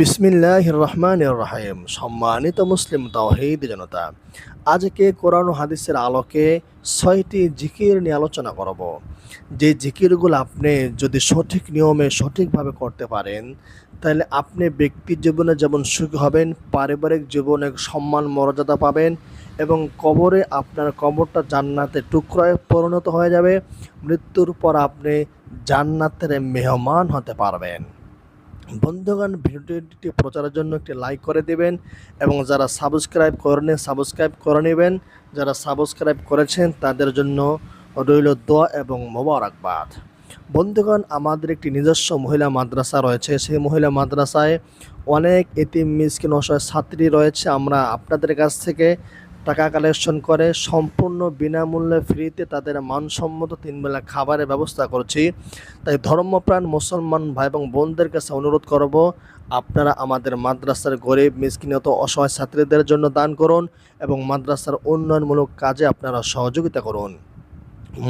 বিসমিল্লাহ রহমান রাহিম সম্মানিত মুসলিম তাওহিদ জনতা, আজকে কোরআন হাদিসের আলোকে ছয়টি জিকির নিয়ে আলোচনা করব। যে জিকিরগুলো আপনি যদি সঠিক নিয়মে সঠিকভাবে করতে পারেন, তাহলে আপনি ব্যক্তি জীবনে যেমন সুখী হবেন, পারিবারিক জীবনে সম্মান, মর্যাদা পাবেন এবং কবরে আপনার কবরটা জান্নাতে টুকরায় পরিণত হয়ে যাবে। মৃত্যুর পর আপনি জান্নাতের মেহমান হতে পারবেন। বন্ধুগণ, ভিডিওটি প্রচারের জন্য একটি লাইক করে দেবেন এবং যারা সাবস্ক্রাইব করেন সাবস্ক্রাইব করে নেবেন। যারা সাবস্ক্রাইব করেছেন, তাদের জন্য রইল দোয়া এবং মোবারকবাদ। বন্ধুগণ, আমাদের একটি নিজস্ব মহিলা মাদ্রাসা রয়েছে। সেই মহিলা মাদ্রাসায় অনেক এতিম মিসকিন অসহায় ছাত্রী রয়েছে। আমরা আপনাদের কাছ থেকে টাকা কালেকশন করে, সম্পূর্ণ বিনামূল্যে ফ্রিতে তাদের মানসম্মত তিনবেলা খাবারের ব্যবস্থা করছি। তাই ধর্মপ্রাণ মুসলমান ভাই এবং বোনদের কাছে অনুরোধ করব, আপনারা আমাদের মাদ্রাসার গরিব মিসকিনত অসহায় ছাত্রীদের জন্য দান করুন এবং মাদ্রাসার উন্নয়নমূলক কাজে আপনারা সহযোগিতা করুন।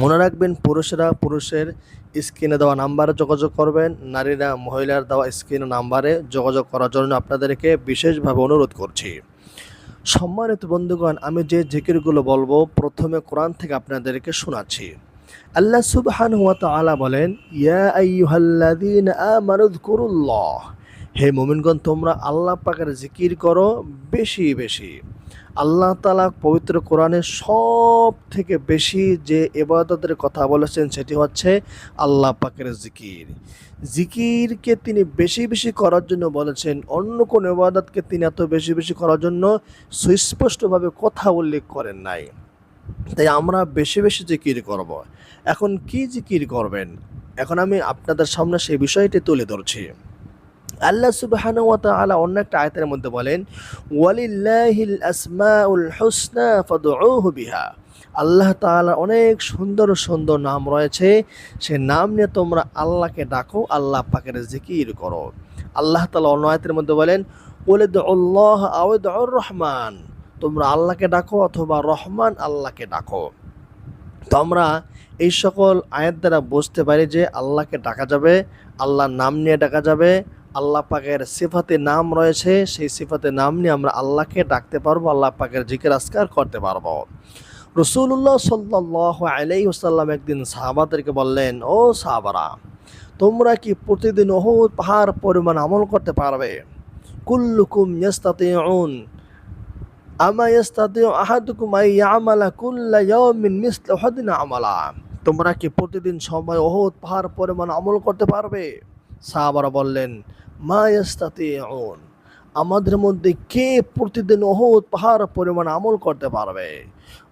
মনে রাখবেন, পুরুষেরা পুরুষের স্ক্রিনে দেওয়া নাম্বারে যোগাযোগ করবেন, নারীরা মহিলার দেওয়া স্ক্রিনে নাম্বারে যোগাযোগ করার জন্য আপনাদেরকে বিশেষভাবে অনুরোধ করছি। সম্মানিত বন্ধুগণ, আমি যে জিকিরগুলো বলব, প্রথমে কোরআন থেকে আপনাদেরকে শোনাচ্ছি। আল্লাহ সুবহান বলেন, ইয়া হে মুমিনগণ, তোমরা আল্লাহ পাকের জিকির করো বেশি বেশি। আল্লাহ তালা পবিত্র কোরআনে সব থেকে বেশি যে ইবাদতের কথা বলেছেন, সেটি হচ্ছে আল্লাহ পাকের জিকির। জিকিরকে তিনি বেশি বেশি করার জন্য বলেছেন, অন্য কোন ইবাদতকে তিনি এত বেশি বেশি করার জন্য সুস্পষ্টভাবে কথা উল্লেখ করেন নাই। তাই আমরা বেশি বেশি জিকির করব। এখন কি জিকির করবেন? এখন আমি আপনাদের সামনে সেই বিষয়টি তুলে ধরছি। আল্লাহ সুবহানাহু ওয়া অন্য একটা আয়াতের মধ্যে বলেন, ওয়ালিল্লাহিল আসমাউল হুসনা ফাদউহু বিহা। আল্লাহ তাআলা অনেক সুন্দর সুন্দর নাম রয়েছে। সে নাম নিয়ে তোমরা আল্লাহকে ডাকো, আল্লাহ পাকের জিকির করো। আল্লাহ তাআলা অন্য মধ্যে বলেন ওয়ালিদুল্লাহ আওয়াদুর রহমান। তোমরা আল্লাহকে ডাকো অথবা রহমান আল্লাহকে ডাকো। তো আমরা এই সকল আয়াত দ্বারা বুঝতে পারি যে আল্লাহকে ডাকা যাবে, আল্লাহর নাম নিয়ে ডাকা যাবে, আল্লাহ পাকের সিফাতে নাম রয়েছে, সেই সিফাতে নাম নিয়ে আমরা আল্লাহকে ডাকতে পারব, আল্লাহ পাকের জিকির আসকার করতে পারব। রসুল্লাহ সাল্লাহ আলাই ওসাল্লাম একদিন সাহাবাদেরকে বললেন, ও সাহাবারা, তোমরা কি প্রতিদিন অহুদ পাহাড় পরিমাণ আমল করতে পারবে? কুল্লুকুম ইয়াস্তাতিউন, আমা ইয়াস্তাতিউ আহাদুকুম আই ইয়ামালা কুল্লা ইয়াউমিন মিসলা উহুদিন আমালা, তোমরা কি প্রতিদিন সময় অহুদ পাহাড় পরিমাণ আমল করতে পারবে? সাহাবারা বললেন, মা ইয়াস্তাতিউন, আমাদের মধ্যে কে প্রতিদিন অহুদ পাহাড় পরিমাণ আমল করতে পারবে?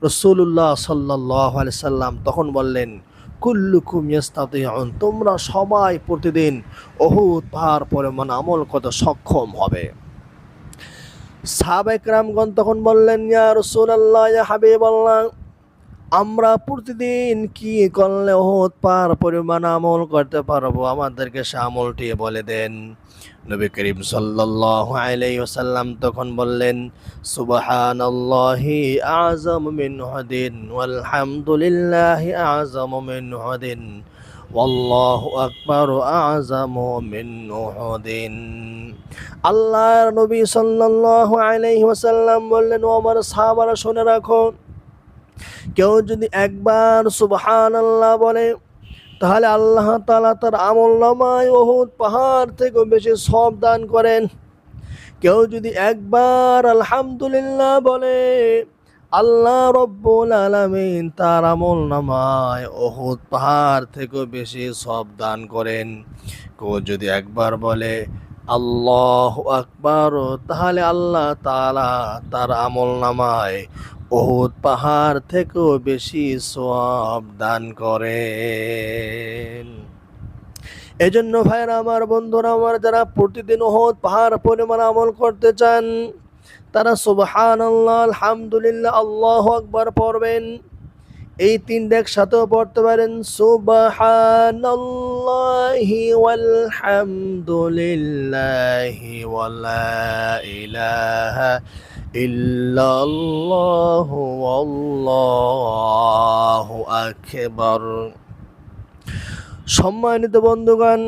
রসুল্লাহ সাল্লাহ সাল্লাম তখন বললেন, কুল্লুকুম ইয়াস্তাতিউন, তোমরা সবাই প্রতিদিন অহুত পাহাড় পরিমাণ আমল করতে সক্ষম হবে। সাবেক রামগণ তখন বললেন, ইয়া রসুল্লাহ ইয়া হাবিবাল্লাহ আমরা প্রতিদিন কি করলে ওহদ পার পরিমাণ আমল করতে পারব? আমাদেরকে সে আমলটি বলে দেন। নবী করিম ওয়াসাল্লাম তখন বললেন, সুবহানাল্লাহি আযম আযম নবী সাল্লাল্লাহু আলাইহি বললেন, ও আমার সাহাবারা শুনে রাখো কেউ যদি একবার সুবহান আল্লাহ বলে, তাহলে আল্লাহ তালা তার আমল নামায় ওহুদ পাহাড় থেকে বেশি সব দান করেন। কেউ যদি একবার আলহামদুলিল্লাহ বলে, আল্লাহ রব্বুল আলমিন তার আমল নামায় ওহুদ পাহাড় থেকে বেশি সব দান করেন। কেউ যদি একবার বলে, আল্লাহ আকবার, তাহলে আল্লাহ তালা তার আমল নামায় ওহুদ পাহাড় থেকেও বেশি সব দান করেন। এজন্য ভাইরা আমার বন্ধুরা, আমার যারা প্রতিদিন ওহুদ পাহাড় পরিমাণ আমল করতে চান, তারা সুবহান আল্লাহ আলহামদুলিল্লাহ, আল্লাহ আকবার পড়বেন। এই তিনটা একসাথেও পড়তে পারেন, সুবহানাল্লাহি ইলাহা ইল্লাল্লাহ আল্লাহু আকবার। সম্মানিত বন্ধুগণ,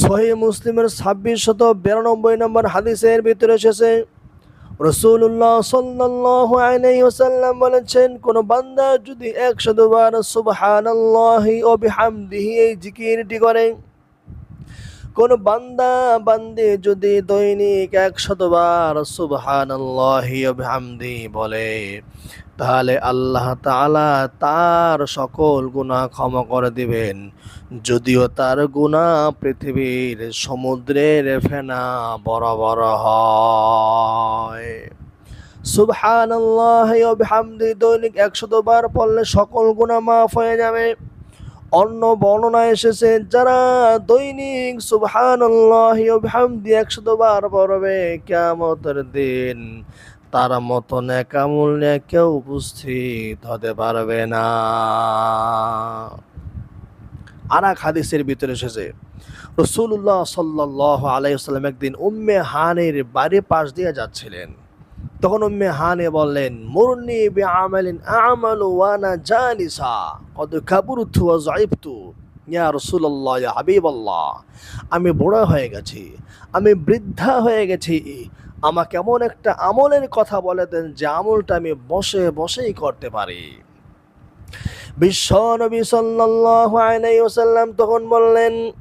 সহি মুসলিমের ছাব্বিশ শত বিরানব্বই নম্বর হাদিসের ভিতরে এসেছে রসুল্লাহ সাল্লাহ আলাইসাল্লাম বলেছেন, কোন বান্দা যদি একশো দুবার সুবহানাল্লাহি ও বিহামদিহি এই জিকিরটি করে কোন বান্দা, বান্দি যদি দৈনিক একশতবার সুবহানাল্লাহি বলে, তাহলে আল্লাহ তাআলা তার সকল গুনাহ ক্ষমা করে দিবেন। যদিও তার গুনাহ পৃথিবীর সমুদ্রের ফেনা বরাবর হয়। সুবহানাল্লাহ ও বিহামদি দৈনিক একশত বার পড়লে সকল গুনাহ মাফ হয়ে যাবে। অন্য বর্ণনা এসেছে, যারা দৈনিক বিহামদি একশত বার পড়বে কিয়ামতের দিন, তার মতো নেকামূল নিয়ে কেউ উপস্থিত হতে পারবে না। আর এক হাদিসের ভিতরে এসেছে রসুল্লাহ সাল্লাহ আলাইসাল্লাম একদিন উম্মে হানের বাড়ি পাশ দিয়ে যাচ্ছিলেন। তখন উম্মে হানে বললেন মুরনি বে আমালিন আমালু ওয়ানা জালিসা। কদ কাবুরতু ওয়া যাইবতু। ইয়া রাসূলুল্লাহ, ইয়া হাবিবাল্লাহ। আমি বড় হয়ে গেছি। আমি বৃদ্ধা হয়ে গেছি। আমাকে এমন একটা আমলের কথা বলে দেন যে আমলটা আমি বসে বসেই করতে পারি। বিশ্ব নবী সাল্লাল্লাহু আলাইহি ওয়াসাল্লাম তখন বললেন,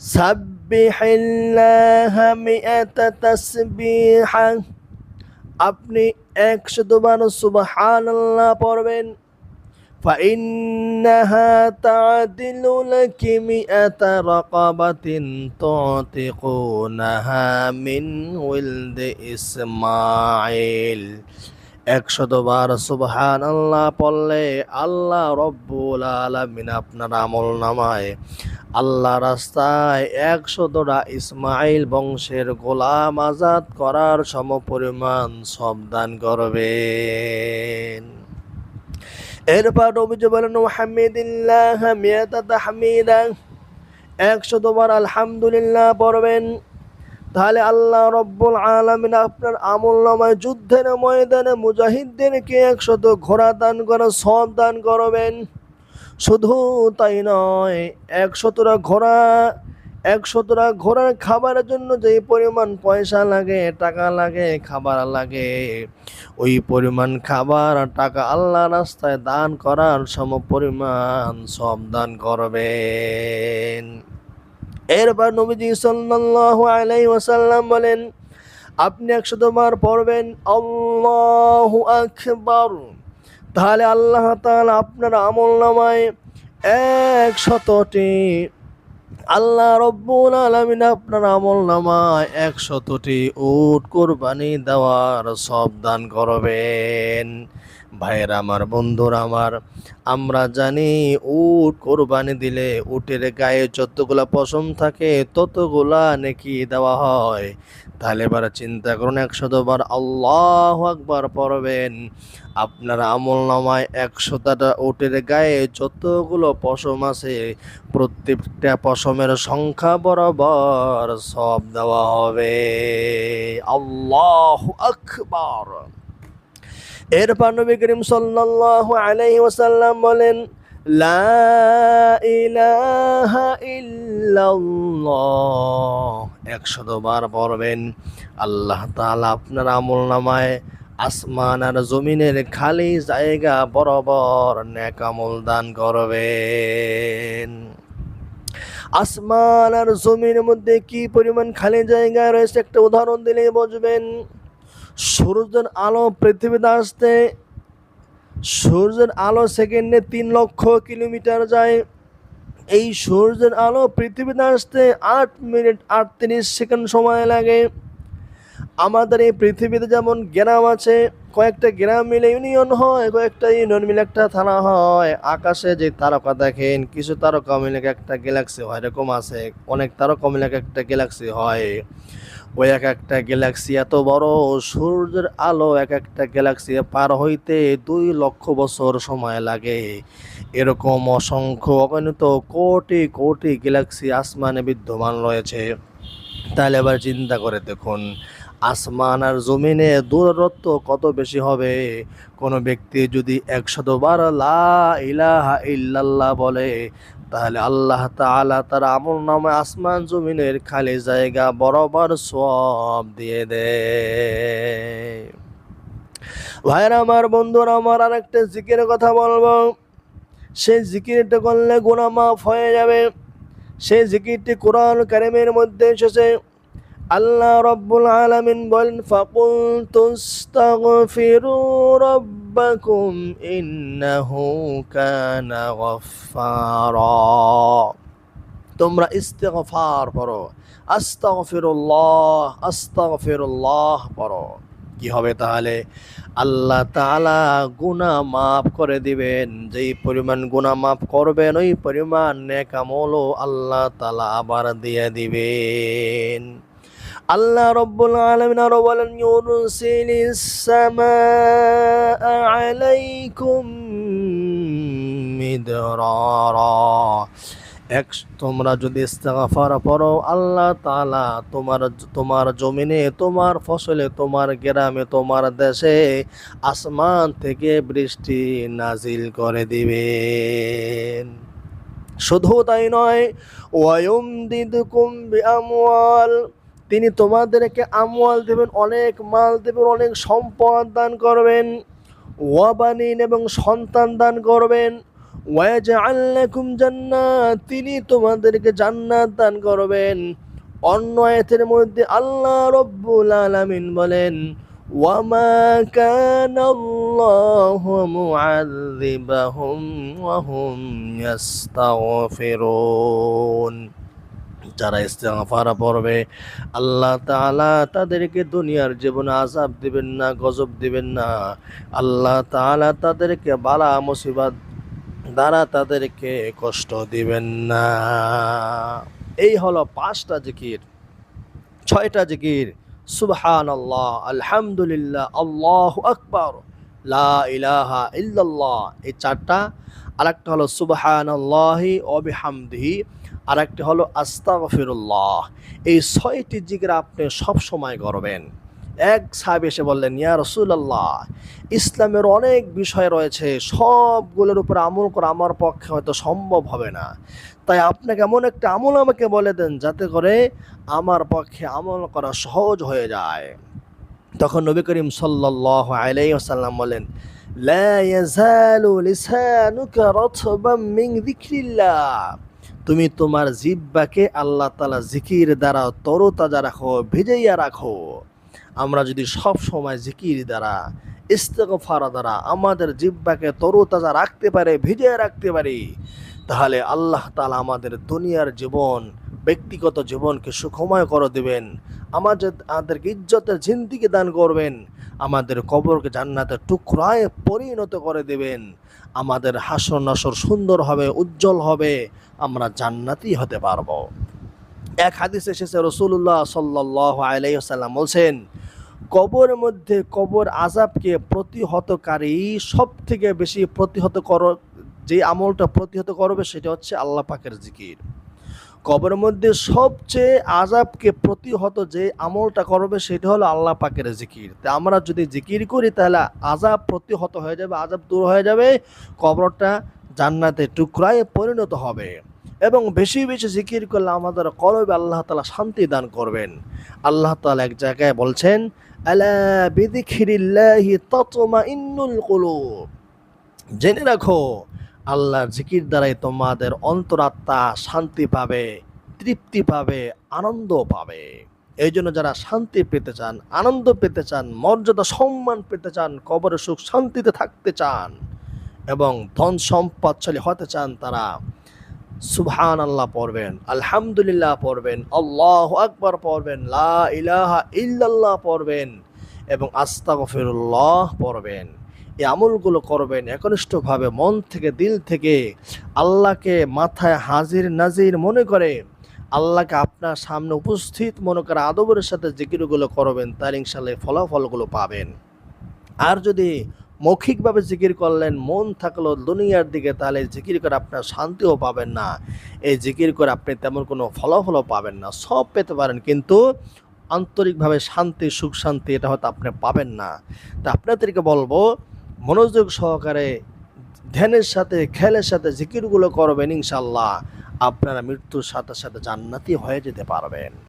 সাব্বিহিল্লাহা মিআতা তাসবিহা। আপনি একশো দুবার সুবহানাল্লাহ পড়বেন فإنها تعدل لك مئة رقبة تعتقونها من ولد إسماعيل একশতবার সুবহান আল্লাহ পড়লে আল্লাহ রব্বুল আলমিন আপনার আমল নামায়। আল্লাহ রাস্তায় একশতটা ইসমাইল বংশের গোলাম আজাদ করার সমপরিমাণ সব দান করবেন। এরপর অভিযোগ বলেন হামিদিল্লাহ তাহমিদা একশতবার আলহামদুলিল্লাহ পড়বেন। তাহলে আল্লাহ রব্বুল আলমিন আপনার আমল নামায় যুদ্ধের ময়দানে মুজাহিদদেরকে একশত ঘোড়া দান করা, সব দান করবেন। শুধু তাই নয় একশতটা ঘোড়া একশতটা ঘোড়ার খাবারের জন্য যে পরিমাণ পয়সা লাগে, টাকা লাগে, খাবার লাগে, ওই পরিমাণ খাবার আর টাকা আল্লাহ রাস্তায় দান করার সম পরিমাণ সব দান করবেন। এরপর নবীজি সাল্লাল্লাহু আলাইহি ওয়াসাল্লাম বলেন, আপনি একশতবার পড়বেন, আল্লাহু আকবার। তাহলে আল্লাহ তাআলা আপনার আমল নামায় এক শতটি আল্লাহ রব্বুল আলমিন আপনার আমল নামায় একশতটি উট কোরবানি দেওয়ার সব দান করবেন। ভাইয়ের আমার, বন্ধুরা আমার, আমরা জানি উট কোরবানি দিলে উটের গায়ে যতগুলা পশম থাকে ততগুলা নাকি দেওয়া হয়। তাহলে এবার চিন্তা করুন, একশতবার আল্লাহ আকবার পড়বেন। আপনার আমল নামায় একশোটা উটের গায়ে যতগুলো পশম আছে, প্রত্যেকটা পশমের সংখ্যা বরাবর সব দেওয়া হবে। আল্লাহ আকবার। এরপর নবী করিম সাল্লাল্লাহু আলাইহি ওয়াসাল্লাম বলেন, লা ইলাহা ইল্লাল্লাহ। একশত বার পড়বেন, আল্লাহ তাআলা আপনার আমল নামায় আসমান আর জমিনের খালি জায়গা বরাবর নেক আমল দান করবেন। আসমান আর জমির মধ্যে কি পরিমাণ খালি জায়গা রয়েছে? একটা উদাহরণ দিলেই বুঝবেন। সূর্যের আলো পৃথিবীতে আসতে, সূর্যের আলো সেকেন্ডে তিন লক্ষ কিলোমিটার যায়। এই সূর্যের আলো পৃথিবীতে আসতে আট মিনিট আটত্রিশ সেকেন্ড সময় লাগে। আমাদের এই পৃথিবীতে যেমন গ্রাম আছে, কয়েকটা গ্রাম মিলে ইউনিয়ন হয়, কয়েকটা ইউনিয়ন মিলে একটা থানা হয়। আকাশে যে তারকা দেখেন, কিছু তারকা মিলে একটা গ্যালাক্সি হয়, এরকম আছে। অনেক তারকা মিলে একটা গ্যালাক্সি হয়। ওই এক একটা গ্যালাক্সি এত বড়, সূর্যের আলো এক একটা গ্যালাক্সি পার হইতে দুই লক্ষ বছর সময় লাগে। এরকম অসংখ্য অগণিত কোটি কোটি গ্যালাক্সি আসমানে বিদ্যমান রয়েছে। তাহলে এবার চিন্তা করে দেখুন আসমান আর জমিনে দূরত্ব কত বেশি হবে? কোনো ব্যক্তি যদি একশতবার লা ইলাহা ইল্লাল্লাহ বলে, তাহলে আল্লাহ তাআলা তার আমল নামে আসমান জমিনের খালি জায়গা বরাবর সব দিয়ে দেয়। ভাইরা আমার, বন্ধুরা আমার, আরেকটা জিকির কথা বলব। সেই জিকিরটা করলে গুনাহ মাফ হয়ে যাবে। সেই জিকিরটি কোরআন কারিমের মধ্যে এসেছে। আল্লাহ রব্বুল আলামিন বলেন ফাকুল তুস্তাগফিরু রাব্বাকুম ইন্নাহু কানা গফফারা। তোমরা ইস্তেগফার পড়ো, আস্তাগফিরুল্লাহ আস্তাগফিরুল্লাহ পড়ো। কি হবে তাহলে? আল্লাহ তাআলা গুনাহ মাফ করে দিবেন, যেই পরিমাণ গুনাহ মাফ করবেন, ওই পরিমাণ নেক আমলও আল্লাহ তাআলা আবার দিয়ে দিবেন। আল্লাহ রব্বুল আলামিন আরও বলেন এক, তোমরা যদি ইস্তেগফার পড়ো আল্লাহ তালা তোমার তোমার জমিনে, তোমার ফসলে, তোমার গ্রামে, তোমার দেশে আসমান থেকে বৃষ্টি নাজিল করে দিবেন। শুধু তাই নয় ওয়ায়ুম দিদকুম বিআমওয়াল। তিনি তোমাদেরকে আমওয়াল দেবেন, অনেক মাল দেবেন, অনেক সম্পদ দান করবেন। ওয়াবানিন এবং সন্তান দান করবেন। ওয়াজআল লাকুম জান্নাত, তিনি তোমাদেরকে জান্নাত দান করবেন। অন্য আয়াতের মধ্যে আল্লাহ রব্বুল আলামিন বলেন, ওয়ামা কানা আল্লাহু মুআযিবাহুম ওয়া হুম ইস্তাগফিরুন যারা ইস্তেগফার পড়বে, আল্লাহ তাআলা তাদেরকে দুনিয়ার জীবনে আজাব দিবেন না, গজব দিবেন না। আল্লাহ তাআলা তাদেরকে বালা মুসিবত দ্বারা তাদেরকে কষ্ট দিবেন না। এই হলো পাঁচটা জিকির, ছয়টা জিকির। সুবহান আল্লাহ আলহামদুলিল্লাহ, আল্লাহ আকবর, লা ইলাহা ইল্লাল্লাহ। এই চারটা আরেকটা হলো সুবহান আল্লাহি অবিহামদিহি আরেকটি হলো আস্তাগফিরুল্লাহ। এই ছয়টি জিকির আপনি সব সময় করবেন। এক সাহেব এসে বললেন, ইয়া রসুল্লাহ ইসলামের অনেক বিষয় রয়েছে, সবগুলোর উপর আমল করা আমার পক্ষে হয়তো সম্ভব হবে না। তাই আপনাকে এমন একটা আমল আমাকে বলে দেন, যাতে করে আমার পক্ষে আমল করা সহজ হয়ে যায়। তখন নবী করিম সাল্লাহ আলাইসাল্লাম বলেন লা ইয়াজালু লিসানুকা রাতবাম মিন যিকরিল্লাহ তুমি তোমার জিব্বাকে আল্লাহ তালা জিকির দ্বারা তরতাজা রাখো, ভিজাইয়া রাখো। আমরা যদি সব সময় জিকির দ্বারা, ইস্তেগফার দ্বারা আমাদের জিব্বাকে তরতাজা রাখতে পারে ভিজিয়ে রাখতে পারি, তাহলে আল্লাহ তালা আমাদের দুনিয়ার জীবন, ব্যক্তিগত জীবনকে সুখময় করে দেবেন। আমাদের আমাদেরকে ইজ্জতের জিন্দিকে দান করবেন, আমাদের কবরকে জান্নাতের টুকরায় পরিণত করে দেবেন। আমাদের হাসর নাসর সুন্দর হবে, উজ্জ্বল হবে, আমরা জান্নাতি হতে পারব। এক হাদিস এসেছে রসুল্লাহ সাল্লাহ আলাইসাল্লাম বলছেন কবরের মধ্যে কবর আজাবকে প্রতিহতকারী সব থেকে বেশি প্রতিহত কর, যে আমলটা প্রতিহত করবে সেটা হচ্ছে আল্লাহ পাকের জিকির। কবরের মধ্যে সবচেয়ে আজাবকে প্রতিহত যে আমলটা করবে সেটা হলো আল্লাহ পাকের জিকির। তা আমরা যদি জিকির করি তাহলে আজাব প্রতিহত হয়ে যাবে আজাব দূর হয়ে যাবে, কবরটা জান্নাতে টুকরায় পরিণত হবে। এবং বেশি বেশি জিকির করলে আমাদের কলবে আল্লাহ তালা শান্তি দান করবেন। আল্লাহ তালা এক জায়গায় বলছেন জেনে রাখো আল্লাহর জিকির দ্বারাই তোমাদের অন্তরাত্মা শান্তি পাবে, তৃপ্তি পাবে, আনন্দ পাবে। এই জন্য যারা শান্তি পেতে চান, আনন্দ পেতে চান, মর্যাদা, সম্মান পেতে চান, কবরে সুখ, শান্তিতে থাকতে চান এবং ধন সম্পদশালী হতে চান, তারা সুবহান আল্লাহ পড়বেন, আলহামদুলিল্লাহ পড়বেন, আল্লাহ আকবর পড়বেন, লা ইলাহা ইল্লাল্লাহ পড়বেন এবং আস্তাগফিরুল্লাহ পড়বেন। এই আমলগুলো করবেন একনিষ্ঠভাবে, মন থেকে, দিল থেকে। আল্লাহকে মাথায় হাজির নাজির মনে করে, আল্লাহকে আপনার সামনে উপস্থিত মনে করে আদবের সাথে জিকিরগুলো করবেন, তার ইনশাল্লাহ ফলাফলগুলো পাবেন। আর যদি মৌখিকভাবে জিকির করলেন, মন থাকল দুনিয়ার দিকে, তাহলে জিকির করে আপনার শান্তিও পাবেন না। এই জিকির করে আপনি তেমন কোনো ফলাফলও পাবেন না। সব পেতে পারেন, কিন্তু আন্তরিকভাবে শান্তি, সুখ শান্তি, এটা হয়তো আপনি পাবেন না। তা আপনাদেরকে বলব মনোযোগ সহকারে ধ্যানের সাথে, খেলের সাথে জিকিরগুলো করবেন ইনশাল্লাহ আপনারা মৃত্যুর সাথে সাথে জান্নাতি হয়ে যেতে পারবেন।